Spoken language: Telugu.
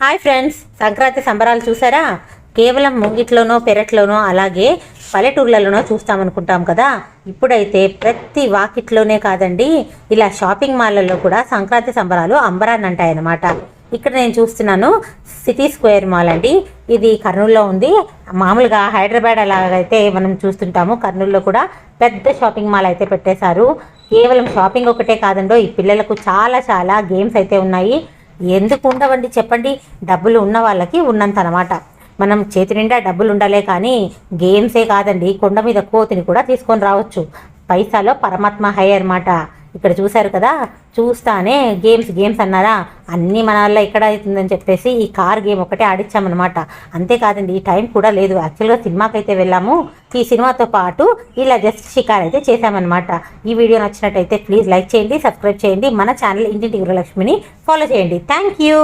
హాయ్ ఫ్రెండ్స్ సంక్రాంతి సంబరాలు చూసారా? కేవలం ముంగిట్లోనో పెరట్లోనో అలాగే పల్లెటూర్లలోనో చూస్తామనుకుంటాం కదా? ఇప్పుడైతే ప్రతి వాకిట్లోనే కాదండి ఇలా షాపింగ్ మాల్లలో కూడా సంక్రాంతి సంబరాలు అంబరాన్ని అంటాయన్నమాట ఇక్కడ నేను చూస్తున్నాను సిటీ స్క్వేర్ మాల్ అండి. ఇది కర్నూలులో ఉంది. మామూలుగా హైదరాబాద్ అలాగైతే మనం చూస్తుంటాము. కర్నూలులో కూడా పెద్ద షాపింగ్ మాల్ అయితే పెట్టేశారు. కేవలం షాపింగ్ ఒకటే కాదండో ఈ పిల్లలకు చాలా చాలా గేమ్స్ అయితే ఉన్నాయి. ఎందుకు ఉండవండి చెప్పండి? డబ్బులు ఉన్న వాళ్ళకి ఉన్నంత అనమాట మనం చేతి నిండా డబ్బులు ఉండాలే కానీ గేమ్సే కాదండి. కొండ మీద కోతిని కూడా తీసుకొని రావచ్చు. పైసాలో పరమాత్మ హై అనమాట ఇక్కడ చూశారు కదా? చూస్తానే గేమ్స్ గేమ్స్ అన్నారా? అన్నీ మన వల్ల అవుతుందని చెప్పేసి ఈ కార్ గేమ్ ఒకటే ఆడిచ్చామన్నమాట. అంతేకాదండి ఈ టైం కూడా లేదు. యాక్చువల్గా సినిమాకి అయితే వెళ్ళాము. ఈ సినిమాతో పాటు ఇలా జస్ట్ షికార్ అయితే చేశామన్నమాట. ఈ వీడియో నచ్చినట్టయితే ప్లీజ్ లైక్ చేయండి సబ్స్క్రైబ్ చేయండి. మన ఛానల్ ఇంటింటి గృహలక్ష్మిని ఫాలో చేయండి. Thank you